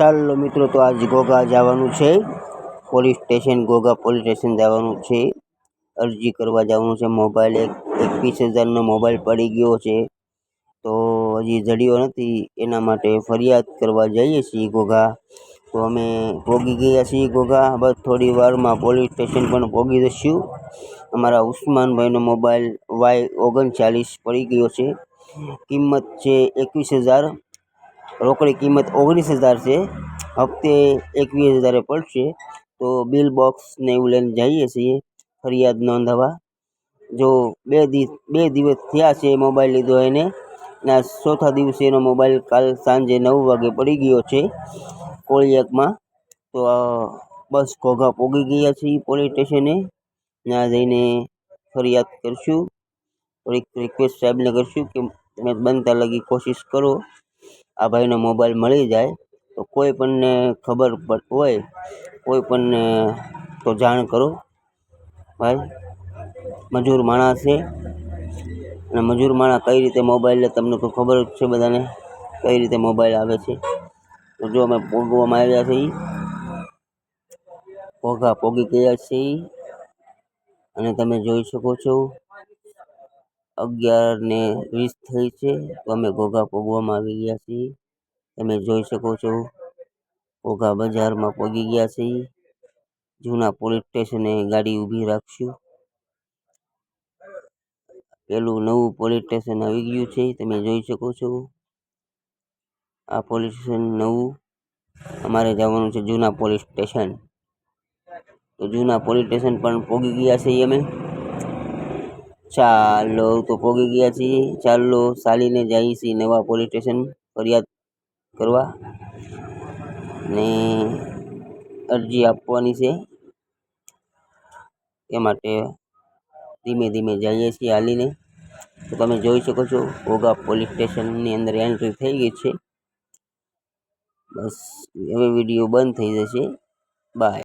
ચાલો મિત્રો, તો આજ ગોગા જવાનું છે. Police station, Ghogha police station જવાનું છે. અરજી કરવા જવાનું છે. મોબાઈલ એક, એકવીસ હજારનો મોબાઈલ પડી ગયો છે. તો હજી જડ્યો નથી. એના માટે ફરિયાદ કરવા જઈએ છીએ ગોગા. તો અમે પોગી ગયા છીએ ગોગા. બસ થોડી વારમાં પોલીસ સ્ટેશન પણ પોગી જશું. અમારા ઉસ્માનભાઈનો મોબાઈલ વાય ઓગણચાલીસ પડી ગયો છે. કિંમત છે એકવીસ હજાર. રોકડી કિંમત ઓગણીસ હજાર છે. હપ્તે એકવીસ હજારે પડશે. તો બિલ બોક્સ ને એવું લઈને જઈએ છીએ. ફરિયાદ નોંધાવવા જો બે દિવસ બે દિવસ થયા છે મોબાઈલ લીધો એને, ને ચોથા દિવસે એનો મોબાઈલ કાલ સાંજે નવ વાગે પડી ગયો છે કોળિયાકમાં. તો બસ ઘોઘા પોગી ગયા છીએ પોલીસ સ્ટેશને. ત્યાં જઈને ફરિયાદ કરશું. થોડીક રિક્વેસ્ટ સાહેબને કરશું કે તમે બનતા લગી કોશિશ કરો. આ ભાઈનો મોબાઈલ મળી જાય, તો કોઈ પણને ખબર હોય, કોઈ પણને તો જાણ કરો, ભાઈ. મજૂર માણસ છે. અને મજૂર માણસ કઈ રીતે મોબાઈલ લે તમને તો ખબર જ છે બધાને? કઈ રીતે મોબાઈલ આવે છે? તો જો અમે પોગવામાં આવ્યા છીએ, ભોગા પોગી ગયા છીએ, અને તમે જોઈ શકો છો અગિયાર ને વીસ થઈ છે, તો અમે ઘોઘા પોગવામાં આવી ગયા છીએ. તમે જોઈ શકો છો. ઘોઘા બજારમાં પહોંચી ગયા છીએ જૂના પોલીસ સ્ટેશને ગાડી ઊભી રાખશું. પેલું નવું પોલીસ સ્ટેશન આવી ગયું છે, તમે જોઈ શકો છો. આ પોલીસ સ્ટેશન નવું. અમારે જવાનું છે જૂના પોલીસ સ્ટેશન. તો જૂના પોલીસ સ્ટેશન પણ પહોંચી ગયા છીએ અમે. ચાલો, તો પહોંચી ગયા છીએ. ચાલો, ચાલીને જઈએ છીએ નવા પોલીસ સ્ટેશન ફરિયાદ કરવા ને અરજી આપવાની છે. એ માટે ધીમે ધીમે જઈએ છીએ હાલીને. તો તમે જોઈ શકો છો, ઓગા પોલીસ સ્ટેશનની અંદર એન્ટ્રી થઈ ગઈ છે. બસ, હવે વીડિયો બંધ થઈ જશે. બાય